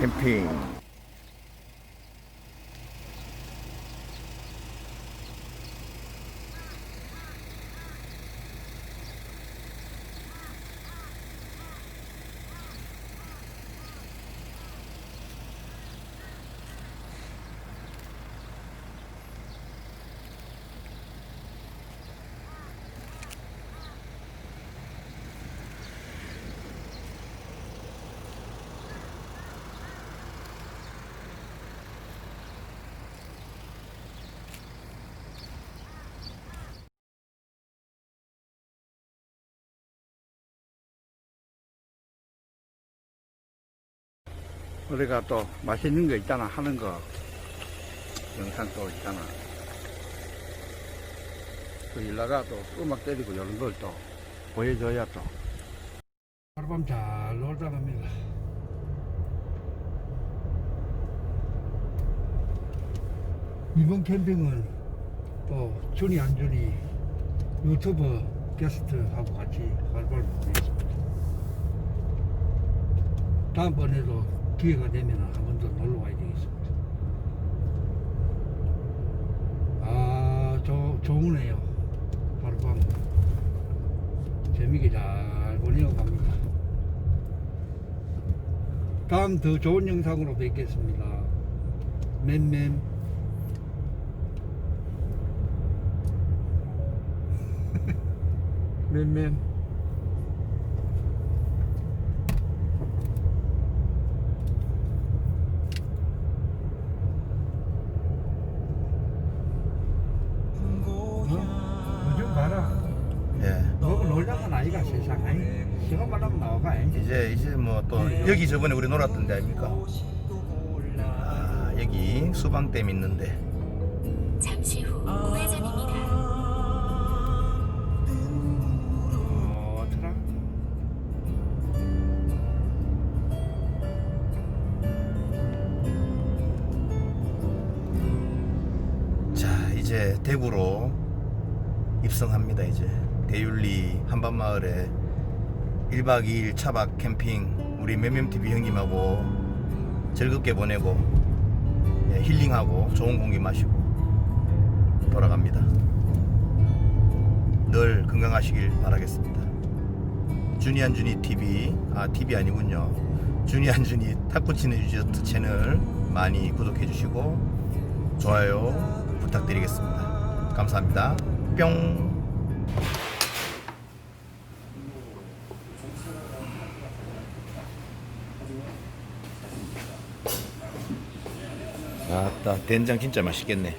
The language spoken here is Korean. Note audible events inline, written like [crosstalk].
캠핑 우리가 또 맛있는 거 있잖아 하는 거. 영상 또 있잖아. 그 일나가 또 음악 때리고 이런 걸 또 보여줘야 또. 하룻밤 잘 놀다 갑니다. 이번 캠핑은 또 준이 안준이 유튜버 게스트하고 같이 활발 보내겠습니다. 다음번에도 기회가 되면 한 번 더 놀러 와야 되겠습니다. 아, 저, 좋으네요. 하룻밤. 재미있게 잘 보내어 갑니다. 다음 더 좋은 영상으로 뵙겠습니다. 맴맴. [laughs] 맴맴. 놀다가 나이가 세상에 시간만 하면 나와가 이제 이제 뭐 또 여기 저번에 우리 놀았던 데 아닙니까? 아 여기 수방댐 있는데 잠시 후 우회전입니다. 어, 트라. 자 이제 대구로 입성합니다 이제 대윤리 한밤마을에 1박 2일 차박 캠핑 우리 맴맴TV 형님하고 즐겁게 보내고 예, 힐링하고 좋은 공기 마시고 돌아갑니다. 늘 건강하시길 바라겠습니다. 주니안 주니 TV 아 TV 아니군요. 주니안 주니 탁구 치는 유저트 채널 많이 구독해 주시고 좋아요 부탁드리겠습니다. 감사합니다. 뿅 아따 된장 진짜 맛있겠네